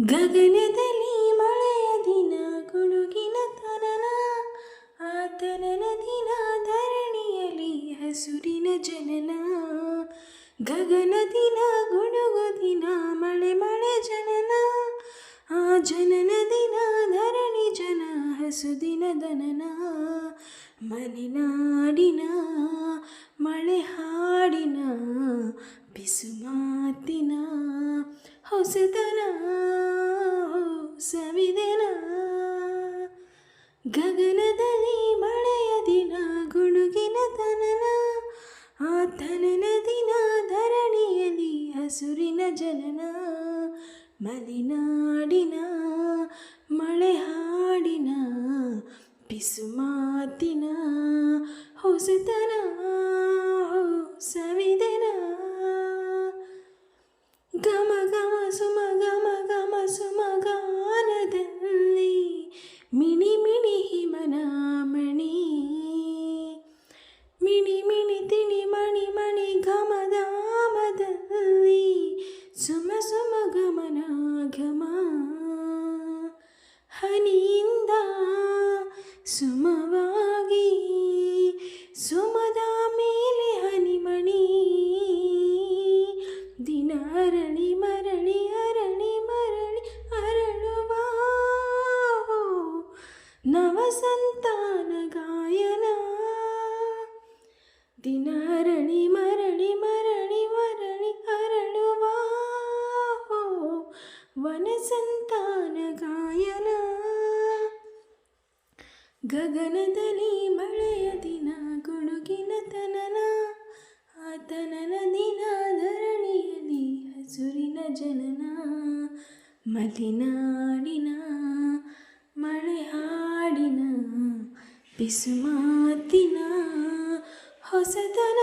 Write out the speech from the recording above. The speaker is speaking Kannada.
ಗಗನದಲ್ಲಿ ಮಳೆಯ ದಿನ ಗುಡುಗಿನ ತನನ ಆತನನ ದಿನ, ಧರಣಿಯಲ್ಲಿ ಹಸುರಿನ ಜನನ. ಗಗನ ದಿನ, ಗುಡುಗು ದಿನ, ಮಳೆ ಮಳೆ ಜನನ. ಆ ಜನನ ದಿನ, ಧರಣಿ ಜನ, ಹಸುದಿನ ದನನ. ಮನೆನಾಡಿನ ಮಳೆ ಹಾಡಿನ, ಬಿಸು ಮಾತಿನ, ಹೊಸತನ. ಸವಿದೆನ? ಗಗನದಲ್ಲಿ ಮಳೆಯ ದಿನ ಗುಡುಗಿನ ತನನ, ಆ ತನನ ದಿನ ಧರಣಿಯಲ್ಲಿ ಹಸುರಿನ ಜನನ, ಮಲೆನಾಡಿನ ಮಳೆ ಹಾಡಿನ ಬಿಸುಮಾತಿನ ಹೊಸತನ. ಗಮ ಗಮ ಸುಮ ಗಮ ಗಮ ಸುಮ ಗಾನದಲ್ಲಿ ಮಿಣಿ ಮಿಣಿ ಹಿಮನ ಮಣಿ ಮಿಣಿ ಮಿಣಿ ತಿಣಿ ಮಣಿ ಮಣಿ ಘಮದಾಮದಲ್ಲಿ ಸುಮ ಸುಮ ಗಮನ ಘಮ ಹನಿಯಿಂದ ಸುಮವಾಗಿ ಅರಳಿ ಮರಳಿ ಅರಳಿ ಮರಳಿ ಅರಳುವ ನವ ಸಂತಾನ ಗಾಯನ ದಿನ ಅರಳಿ ಮರಳಿ ಮರಳಿ ಮರಳಿ ಅರಳುವ ವನ ಸಂತಾನ ಗಾಯನ ಗಗನದಲ್ಲಿ ಮಳೆಯ ದಿನ ಗುಡುಗಿನ ತನನ ಆತನನ ಜನನ ಮಲೆನಾಡಿನ ಮಳೆ ಹಾಡಿನ ಬಿಸು ಮಾತಿನ ಹೊಸತನ.